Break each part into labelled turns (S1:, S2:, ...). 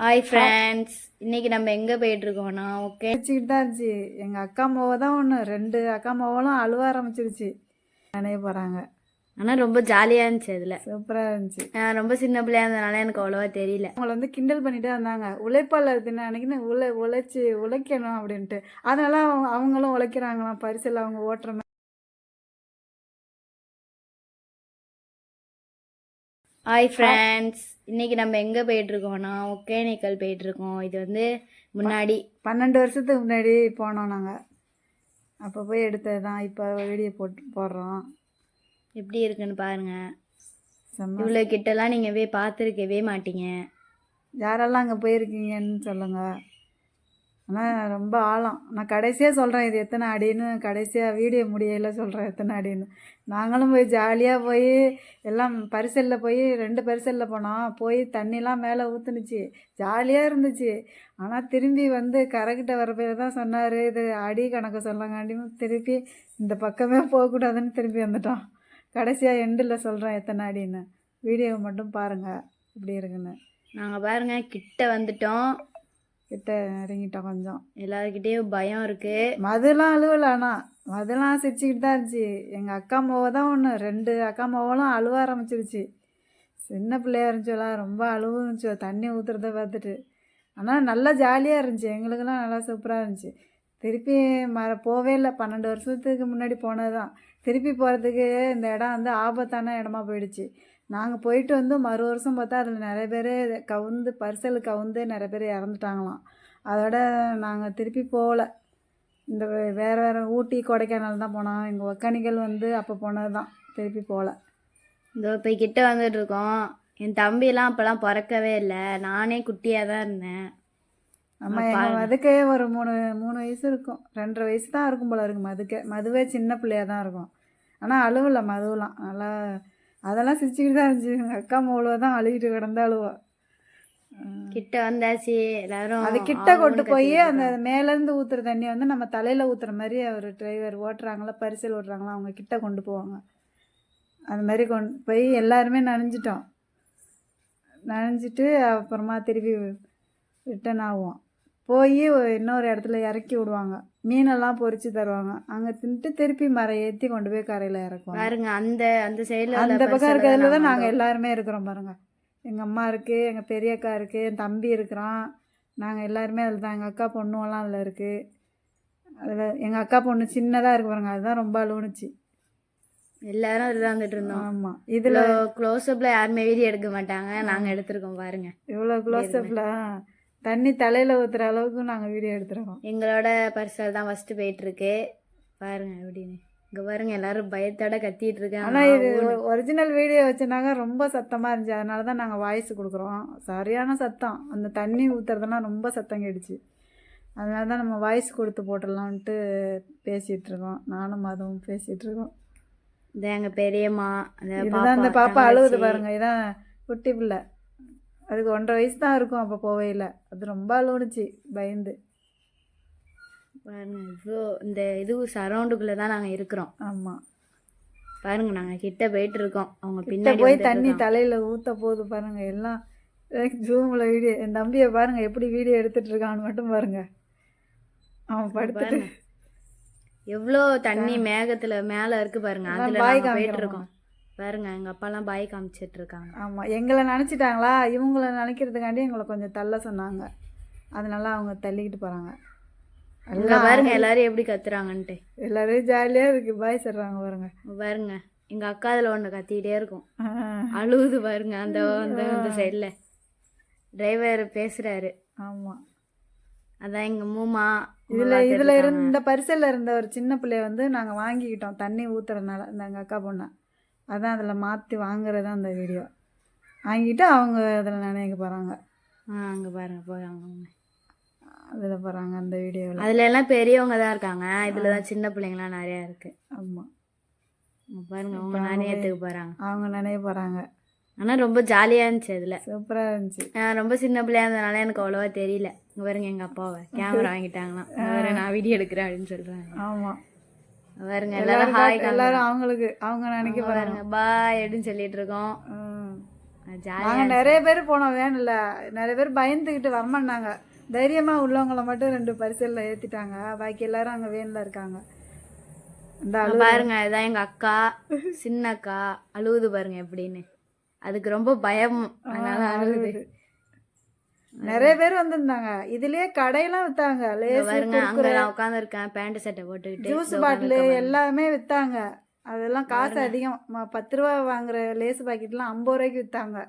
S1: Hi friends இன்னைக்கு நம்ம எங்கே போயிட்டு இருக்கோம்னா ஓகே
S2: வச்சுக்கிட்டு தான் இருந்துச்சு. எங்கள் அக்கா மாவை தான் ஒன்று ரெண்டு அக்கா மாவெல்லாம் அழுவ ஆரம்பிச்சிருச்சு. நினைய போகிறாங்க
S1: ஆனால் ரொம்ப ஜாலியாக இருந்துச்சு அதில்.
S2: சூப்பராக இருந்துச்சு.
S1: நான் ரொம்ப சின்ன பிள்ளையா இருந்தனால எனக்கு அவ்வளோவா தெரியல.
S2: அவங்கள வந்து கிண்டல் பண்ணிட்டே வந்தாங்க. உழைப்பாளர் தின அன்னைக்குன்னு உழை உழைச்சி உழைக்கணும் அப்படின்ட்டு. அதனால அவங்க அவங்களும் உழைக்கிறாங்களாம். பரிசில் அவங்க ஓட்டுற
S1: ஹாய் ஃப்ரெண்ட்ஸ் இன்னைக்கு நம்ம எங்கே போயிட்டு இருக்கோம்னா ஒகேனக்கல் போயிட்டு இருக்கோம் இது வந்து முன்னாடி
S2: பன்னெண்டு வருஷத்துக்கு முன்னாடி போனோம் நாங்கள் அப்போ போய் எடுத்தது தான் இப்போ வீடியோ போட்டு போடுறோம்.
S1: எப்படி இருக்குன்னு பாருங்க.
S2: செம்ம
S1: இவ்வளோ கிட்டலாம் நீங்கள் போய் பார்த்துருக்கவே மாட்டீங்க.
S2: யாரெல்லாம் அங்கே போயிருக்கீங்கன்னு சொல்லுங்கள் ஆனால் ரொம்ப ஆழம். நான் கடைசியாக சொல்கிறேன் இது எத்தனை அடின்னு. கடைசியாக வீடியோ முடியல சொல்கிறேன் எத்தனை அடின்னு. நாங்களும் போய் ஜாலியாக போய் எல்லாம் பரிசலில் போய் ரெண்டு பரிசலில் போனோம். போய் தண்ணிலாம் மேலே ஊற்றுனுச்சு ஜாலியாக இருந்துச்சு. ஆனால் திரும்பி வந்து கரைக்கிட்ட வர பேர் தான் சொன்னார். இது அடி கணக்கு சொல்லங்காண்டியும் திருப்பி இந்த பக்கமே போகக்கூடாதுன்னு திரும்பி வந்துட்டோம். கடைசியாக எண்டில் சொல்கிறேன் எத்தனை அடின்னு. வீடியோவை மட்டும் பாருங்கள் இப்படி இருக்குன்னு.
S1: நாங்கள் பாருங்கள் கிட்ட வந்துட்டோம்.
S2: கிட்ட இறங்கிட்டோம் கொஞ்சம்.
S1: எல்லாருக்கிட்டேயும் பயம் இருக்குது
S2: மதுலாம் அழுவல ஆனால் மதுலாம் சிரிச்சுக்கிட்டு தான் இருந்துச்சு. எங்கள் அக்கா மாவை தான் ஒன்று ரெண்டு அக்கா மாவெல்லாம் அழுவ ஆரம்பிச்சிருச்சு. சின்ன பிள்ளையா இருந்துச்சோலாம் ரொம்ப அழுவுச்சு தண்ணி ஊற்றுறத பார்த்துட்டு. ஆனால் நல்லா ஜாலியாக இருந்துச்சு. எங்களுக்கெல்லாம் நல்லா சூப்பராக இருந்துச்சு. திருப்பி மற போவே இல்லை. பன்னெண்டு வருஷத்துக்கு முன்னாடி போனது தான் திருப்பி போகிறதுக்கு இந்த இடம் வந்து ஆபத்தான இடமா போயிடுச்சு. நாங்கள் போயிட்டு வந்து மறு வருஷம் பார்த்தா அதில் நிறைய பேர் கவுந்து பரிசல் கவுந்து நிறைய பேர் இறந்துட்டாங்களாம். அதோட நாங்கள் திருப்பி போகல. இந்த வேற வேறு ஊட்டி கொடைக்கானல் தான் போனோம். எங்கள் ஒக்கணிகள் வந்து அப்போ போனது தான் திருப்பி போகல.
S1: இதோ இப்போ கிட்ட வந்துட்டு இருக்கோம். என் தம்பிலாம் அப்போல்லாம் பிறக்கவே இல்லை. நானே குட்டியாக தான் இருந்தேன்.
S2: நம்ம எங்கள் மதுக்கே ஒரு மூணு மூணு வயசு இருக்கும். ரெண்டரை வயசு தான் இருக்கும் போல இருக்கு மதுக்கே. மதுவே சின்ன பிள்ளையா தான் இருக்கும். ஆனால் அழுவல மதுவெலாம் நல்லா அதெல்லாம் சிரிச்சுக்கிட்டு தான் இருந்துச்சு. எங்கள் அக்கா மோளோ தான் அழுகிட்டு கிடந்தா அழுவா.
S1: கிட்ட வந்தாச்சு. எல்லாரும்
S2: அது கிட்ட கொண்டு போய் அந்த மேலேருந்து ஊற்றுற தண்ணி வந்து நம்ம தலையில் ஊற்றுற மாதிரி அவர் டிரைவர் ஓட்டுறாங்களா பரிசல் ஓட்டுறாங்களா அவங்க கிட்ட கொண்டு போவாங்க. அந்த மாதிரி கொண்டு போய் எல்லாருமே நனைஞ்சிட்டோம். நனைஞ்சிட்டு அப்புறமா திருப்பி ரிட்டன் ஆகுவோம் போய் இன்னொரு இடத்துல இறக்கி விடுவாங்க. மீனெல்லாம் பொரிச்சு தருவாங்க. அங்கே தின்ட்டு திருப்பி மரம் ஏற்றி கொண்டு போய் கரையில் இறக்குவாங்க.
S1: பாருங்க அந்த அந்த சைடுல
S2: அந்த பக்கம் இருக்கிறதுல தான் நாங்கள் எல்லாருமே இருக்கிறோம் பாருங்க. எங்கள் அம்மா இருக்குது எங்கள் பெரிய அக்கா இருக்குது என் தம்பி இருக்கிறான். நாங்கள் எல்லாருமே அதில் தான். எங்கள் அக்கா பொண்ணுவெல்லாம் அதில் இருக்குது அதில் எங்கள் அக்கா பொண்ணு சின்னதாக இருக்கு பாருங்க. அதுதான் ரொம்ப அழுவுனுச்சு.
S1: எல்லாரும் அதுல வந்துட்டு இருந்தோம்.
S2: ஆமாம் இதில்
S1: இவ்வளோ க்ளோஸ்அப்ல யாருமே வீடியோ எடுக்க மாட்டாங்க. நாங்க எடுத்திருக்கோம் பாருங்க.
S2: இவ்வளோ க்ளோஸ்அப்பில் தண்ணி தலையில் ஊற்றுற அளவுக்கு நாங்கள் வீடியோ எடுத்துருக்கோம்.
S1: எங்களோட பரிசல் தான் ஃபர்ஸ்ட் போயிட்டு இருக்கு பாருங்க எப்படின்னு இங்க பாருங்க எல்லாரும் பயத்தோட கத்திட்டு இருக்காங்க.
S2: ஆனால் இது ஒரிஜினல் வீடியோ வச்சுனாங்க ரொம்ப சத்தமாக இருந்துச்சு. அதனால தான் நாங்கள் வாய்ஸ் கொடுக்குறோம். சரியான சத்தம். அந்த தண்ணி ஊற்றுறதுலாம் ரொம்ப சத்தம் கேடுச்சு அதனால தான் நம்ம வாய்ஸ் கொடுத்து போட்டுடலான்ட்டு பேசிகிட்டு இருக்கோம். நானும் அதுவும் பேசிகிட்டு இருக்கோம்.
S1: இந்த எங்க பெரியம்மா. அந்த
S2: பாப்பா. அழுகுது பாருங்க. இதான் குட்டி பிள்ளை. அதுக்கு ஒன்றரை வயசு தான் இருக்கும் அப்போ போவையில் அது ரொம்ப அழுவுனுச்சு பயந்து.
S1: பாருங்க இவ்வளோ இந்த இது சரௌண்டுக்குள்ள தான் நாங்க இருக்கிறோம்.
S2: ஆமாம்
S1: பாருங்க நாங்க கிட்ட போயிட்டு இருக்கோம். அவங்க பின்னாடி
S2: போய் தண்ணி. தலையில் ஊற்ற போகுது பாருங்க எல்லாம் ஜூமில் வீடியோ என் தம்பியை பாருங்க எப்படி வீடியோ எடுத்துட்டு இருக்கான்னு மட்டும் பாருங்க. அவன் படுத்துட்டு.
S1: எவ்வளோ தண்ணி மேகத்துல மேல இருக்கு பாருங்க
S2: அதான்
S1: அதுல போயிட்டு. இருக்கோம். பாருங்க எங்க அப்பாலாம் பாய் காமிச்சிட்டு இருக்காங்க
S2: ஆமாம் எங்களை நினச்சிட்டாங்களா? இவங்கள நினைக்கிறதுக்காண்டி எங்களை கொஞ்சம் தள்ள சொன்னாங்க. அதனால அவங்க தள்ளிக்கிட்டு போகிறாங்க
S1: இங்க பாருங்க எல்லாரும் எப்படி கத்துறாங்கன்ட்டு.
S2: எல்லாரும் ஜாலியாக இருக்கு பாய் சொல்கிறாங்க பாருங்க.
S1: பாருங்க எங்க அக்கா அதுல ஒண்ணு கத்திக்கிட்டே இருக்கும். அழுகுது பாருங்க அந்த அந்த அந்த சைடுல டிரைவர் பேசுறாரு.
S2: ஆமாம்
S1: அதான் எங்க மூமா
S2: இதில் இதில் இருந்த பரிசலில் இருந்த ஒரு சின்ன பிள்ளைய வந்து நாங்கள் வாங்கிக்கிட்டோம் தண்ணி ஊற்றுறதுனால இந்த எங்கள் அக்கா பொண்ணை. அதான் அதில் மாற்றி வாங்குறது தான் அந்த வீடியோ வாங்கிட்டு அவங்க அதில் நினைக்க போகிறாங்க
S1: அங்க பாருங்க போறாங்க அவங்க.
S2: அதில் போகிறாங்க அந்த வீடியோவில்
S1: அதுல எல்லாம் பெரியவங்க தான் இருக்காங்க. இதுல தான் சின்ன பிள்ளைங்களாம் நிறைய இருக்கு.
S2: ஆமாம்
S1: பாருங்க அவங்க நாணயத்துக்கு போறாங்க.
S2: அவங்க நினைக்க போகிறாங்க
S1: ஆனா ரொம்ப ஜாலியா இருந்துச்சு அதுல.
S2: சூப்பராக இருந்துச்சு.
S1: ரொம்ப சின்ன பிள்ளையா இருந்தனால எனக்கு அவ்வளவா தெரியல. இங்க பாருங்க எங்க அப்பாவை. கேமரா வாங்கிட்டாங்களாம். நான் வீடியோ எடுக்கிறேன் அப்படின்னு சொல்றாங்க.
S2: ஆமாம்
S1: பாருங்க எல்லாரும் ஹாய்
S2: எல்லாரும் அவங்களுக்கு அவங்க நினைக்க
S1: பாருங்க. பாய் அப்படின்னு சொல்லிட்டு இருக்கோம். ஜாலி
S2: நாங்கள் நிறைய பேர் போனோம் வேனில் நிறைய பேர் பயந்துக்கிட்டு வரமாட்டாங்க தைரியமாக உள்ளவங்கள மட்டும் ரெண்டு பரிசலில் ஏற்றிட்டாங்க பாக்கி எல்லாரும் அங்கே வேனில் இருக்காங்க.
S1: பாருங்க இதான் எங்க அக்கா சின்ன அக்கா அழுவுது பாருங்க எப்படின்னு. அதுக்கு ரொம்ப பயம். அதனால அழுகுது
S2: நிறைய பேர் வந்திருந்தாங்க. இதுலயே கடையெல்லாம் வித்தாங்க.
S1: நான் உட்காந்துருக்கேன் பேண்ட் சட்டை போட்டுக்கிட்டு
S2: ஜூஸ் பாட்டில். எல்லாமே வித்தாங்க. அதெல்லாம் காசு அதிகம். பத்து ரூபா வாங்குற லேஸ் பாக்கெட்லாம் ஐம்பது ரூபாய்க்கு வித்தாங்க.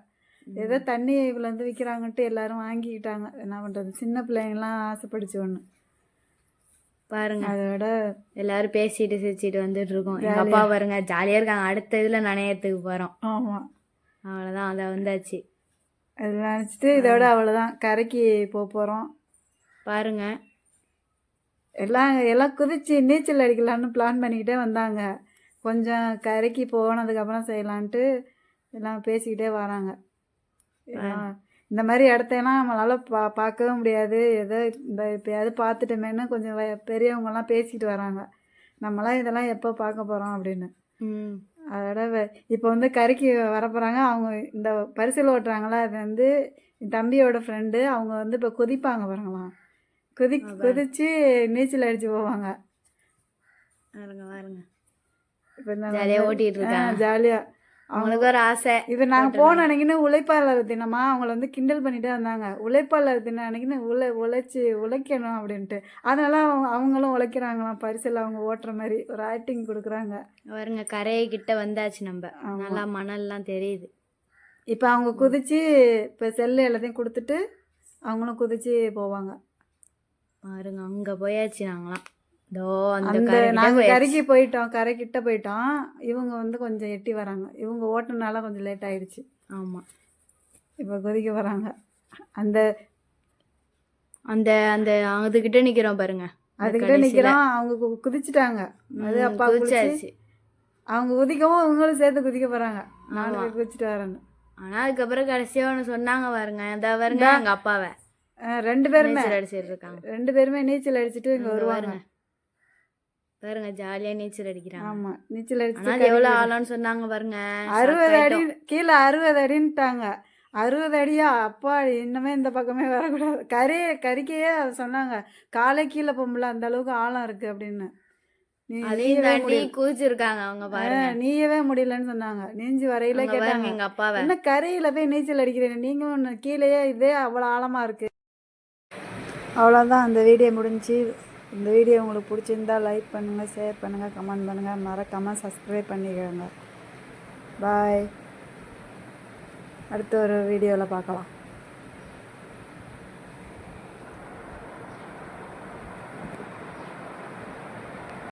S2: ஏதோ தண்ணி இவ்வளோ வந்து விற்கிறாங்கன்ட்டு எல்லாரும் வாங்கிக்கிட்டாங்க. என்ன பண்ணுறது சின்ன பிள்ளைங்கலாம் ஆசைப்படுச்சு ஒன்று
S1: பாருங்க.
S2: அதோட
S1: எல்லாரும் பேசிட்டு சிரிச்சிட்டு வந்துட்டு இருக்கோம் எங்க அப்பா பாருங்க ஜாலியா இருக்காங்க. அடுத்த இதுல நனையறதுக்கு போறோம்.
S2: ஆமாம்
S1: அவ்வளவுதான். அதை வந்தாச்சு.
S2: அது நினச்சிட்டு இதோட அவ்வளோதான் கரைக்கு போக போகிறோம்
S1: பாருங்க.
S2: எல்லாம் எல்லாம் குதிச்சு நீச்சல் அடிக்கலான்னு பிளான் பண்ணிக்கிட்டே வந்தாங்க. கொஞ்சம் கரைக்கு போனதுக்கப்புறம் செய்யலான்ட்டு எல்லாம் பேசிக்கிட்டே வராங்க. இந்த மாதிரி இடத்தையெல்லாம் நம்மளால் பா பார்க்கவே முடியாது. ஏதோ இந்த எப்பயாவது பார்த்துட்டோமேன்னு கொஞ்சம் பெரியவங்கெல்லாம் பேசிக்கிட்டு வராங்க. நம்மளாம் இதெல்லாம் எப்போ பார்க்க போகிறோம் அப்படின்னு.
S1: ம்.
S2: அதோட இப்போ வந்து கரைக்கு வர போகிறாங்க அவங்க இந்த பரிசல் ஓட்டுறாங்களா? அது வந்து என் தம்பியோட ஃப்ரெண்டு அவங்க வந்து இப்போ குதிப்பாங்க பாருங்களாம் குதி குதிச்சு நீச்சல் அடிச்சு போவாங்க.
S1: பாருங்க பாருங்க.
S2: இப்போ இந்த
S1: ஜாலியா ஓட்டிட்டு இருக்காங்க.
S2: ஜாலியாக
S1: அவங்களுக்கு ஒரு ஆசை.
S2: இது நாங்கள் போன அன்னைக்குன்னு உழைப்பாளர் தினமா அவங்கள வந்து கிண்டல் பண்ணிட்டே வந்தாங்க. உழைப்பாளர் தினம் அன்னைக்குன்னு உழை உழைச்சி உழைக்கணும் அப்படின்ட்டு. அதனால அவங்க அவங்களும் உழைக்கிறாங்களாம். பரிசல் அவங்க ஓட்டுற மாதிரி ஒரு ஆக்டிங் கொடுக்குறாங்க.
S1: பாருங்க கரையை கிட்ட வந்தாச்சு நம்ம. நல்லா மணல்லாம் தெரியுது.
S2: இப்போ அவங்க குதிச்சு இப்போ செல்லு எல்லாத்தையும் கொடுத்துட்டு அவங்களும் குதிச்சு போவாங்க.
S1: பாருங்க அங்க போயாச்சு நாங்களாம். அந்த கரை கிட்ட
S2: நாங்கள். கரைக்கு போயிட்டோம் கரைக்கிட்ட போயிட்டோம். இவங்க வந்து கொஞ்சம் எட்டி வராங்க. இவங்க ஓட்டுனால கொஞ்சம் லேட் ஆயிடுச்சு
S1: ஆமா.
S2: இப்போ குதிக்க வராங்க. அந்த
S1: அந்த அந்த அதுகிட்ட நிக்கிறோம் பாருங்க.
S2: அதுக்கிட்ட. நிற்கிறோம் அவங்க குதிச்சிட்டாங்க. அது அப்பா குதிச்சு
S1: குதிச்சாச்சு.
S2: அவங்க குதிக்கவும் இவங்களும் சேர்த்து குதிக்க போகிறாங்க பேர் குதிச்சுட்டு வரேன்னு
S1: ஆனா அதுக்கப்புறம் கடைசியா ஒண்ணு சொன்னாங்க பாருங்க. இந்த பாருங்க எங்க அப்பாவை.
S2: ரெண்டு பேருமே.
S1: அடிச்சிட்டு இருக்காங்க.
S2: ரெண்டு பேருமே நீச்சல் அடிச்சுட்டு இங்கே
S1: இங்க
S2: வருவாங்க.
S1: பாருங்க ஜாலியா நீச்சல் அடிக்கிறாங்க.
S2: ஆமாம் நீச்சல் அடிச்சு
S1: எவ்வளவு ஆழம்னு சொன்னாங்க பாருங்க
S2: அறுபது அடி. கீழே அறுபது அடின்ட்டாங்க. அறுபது அடியா? அப்பா இன்னுமே இந்த பக்கமே வரக்கூடாது. கறி கறிக்கையே சொன்னாங்க. காலை கீழே போகும்ல அந்த அளவுக்கு ஆழம் இருக்கு அப்படின்னு.
S1: குதிச்சிருக்காங்க அவங்க பாருங்க.
S2: நீயவே முடியலன்னு சொன்னாங்க. நீஞ்சி வரையில கேட்டாங்க.
S1: எங்க அப்பாவை.
S2: என்ன கரையில போய் நீச்சல் அடிக்கிறேன் நீங்க ஒன்று கீழேயே இதே அவ்வளோ ஆழமா இருக்கு. அவ்வளோதான் அந்த வீடியோ முடிஞ்சு. இந்த வீடியோ உங்களுக்கு பிடிச்சிருந்தா லைக் பண்ணுங்கள் ஷேர் பண்ணுங்கள் கமெண்ட் பண்ணுங்கள் மறக்காமல் சப்ஸ்கிரைப் பண்ணிக்கோங்க. பாய் அடுத்த ஒரு வீடியோவில் பார்க்கலாம்.